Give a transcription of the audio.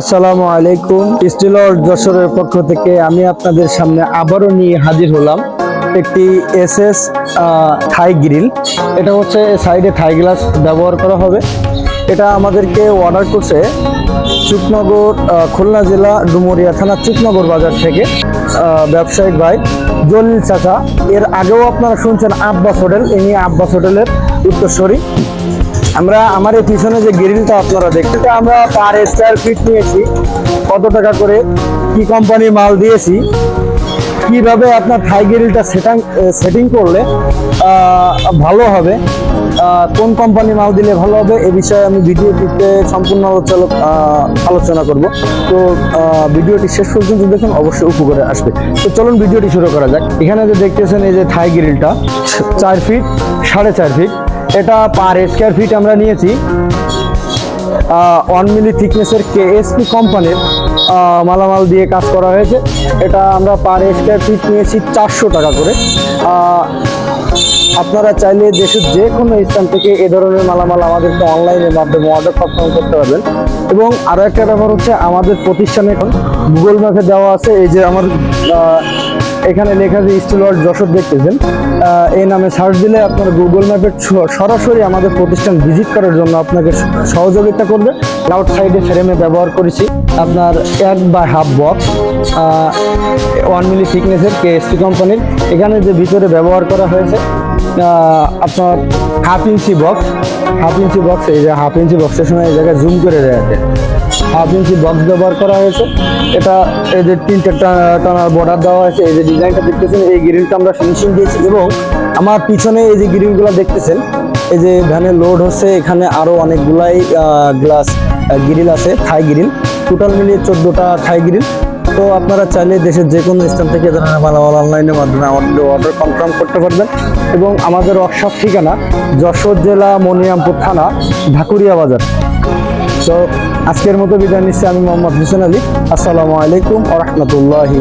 আসসালামু আলাইকুম। স্টিলর যশোরের পক্ষ থেকে আমি আপনাদের সামনে আবারও নিয়ে হাজির হলাম একটি এস এস থাই গ্রিল এটা হচ্ছে সাইডে থাই গ্লাস ব্যবহার করা হবে। এটা আমাদেরকে অর্ডার করছে চুকনগর খুলনা জেলা, ডুমুরিয়া থানা চুকনগর বাজার থেকে ব্যবসায়িক ভাই জলিল চাচা। এর আগেও আপনারা শুনছেন আব্বাস হোটেল, ইনি আব্বাস হোটেলের উত্তরস্বরী আমরা আমার এই পিছনে যে গ্রিলটা আপনারা দেখতে আমরা পার স্কোয়ার ফিট নিয়েছি। কত টাকা করে? কি কোম্পানির মাল দিয়েছি? কীভাবে আপনার থাই গ্রিলটা সেটিং সেটিং করলে ভালো হবে? কোন কোম্পানি মাল দিলে ভালো হবে? এ বিষয়ে আমি ভিডিওটিতে সম্পূর্ণ আলোচনা আলোচনা করব। তো ভিডিওটি শেষ পর্যন্ত দেখুন, অবশ্যই উপকারে আসবে। তো চলুন ভিডিওটি শুরু করা যাক। এখানে যে দেখতেছেন, এই যে থাই গ্রিলটা চার ফিট সাড়ে চার ফিট এটা পার স্কোয়ার ফিট আমরা নিয়েছি। ওয়ান মিলি থিকনেসের কেএসপি কোম্পানির মালামাল দিয়ে কাজ করা হয়েছে। এটা আমরা পার স্কোয়ার ফিট নিয়েছি চারশো টাকা করে। আপনারা চাইলে দেশের যে কোনো স্থান থেকে এ ধরনের মালামাল আমাদেরকে অনলাইনের মাধ্যমে অর্ডার কনফার্ম করতে পারবেন। এবং আরও একটা ব্যাপার হচ্ছে, আমাদের প্রতিষ্ঠানে এখন গুগল ম্যাপে দেওয়া আছে, এই যে আমার এখানে লেখা যে স্টিল ওয়ার্ল্ড যশোর দেখতেছেন এই নামে সার্চ দিলে আপনার গুগল ম্যাপে সরাসরি আমাদের প্রতিষ্ঠান ভিজিট করার জন্য আপনাকে সহযোগিতা করবে। আউট সাইডে ফ্রেমে ব্যবহার করেছি। আপনার এক বা হাফ বক্স ওয়ান মিলি থিকনেসের কেএসপি কোম্পানির এখানে যে ভিতরে ব্যবহার করা হয়েছে আপনার half inch box half inch box এই যে হাফ ইঞ্চি বক্সের সময় এই জায়গায় জুম করে দেওয়া হাফ ইঞ্চি বক্স ব্যবহার করা হয়েছে। এটা এই যে তিনটে টানার বর্ডার দেওয়া হয়েছে, এই যে ডিজাইনটা দেখতেছেন, এই গ্রিলটা আমরা ফিনিশিং দিয়েছি এবং আমার পিছনে এই যে গ্রিলগুলো দেখতেছেন, এই যে ভ্যানে লোড হচ্ছে, এখানে আরও অনেকগুলাই গ্লাস গ্রিল আছে, থাই গ্রিল টোটাল মিলিয়ে চোদ্দোটা থাই গ্রিল তো আপনারা চাইলে দেশের যে কোনো স্থান থেকে ধরনের মালামাল অনলাইনের মাধ্যমে আমাদের অর্ডার কনফার্ম করতে পারবেন। এবং আমাদের ওয়ার্কশপ ঠিকানা যশোর জেলা মনিরামপুর থানা, ঢাকুরিয়া বাজার। তো আজকের মতো বিদায় নিচ্ছি আমি মোহাম্মদ হোসেন আলী। আসসালামু আলাইকুম আ রহমতুল্লাহি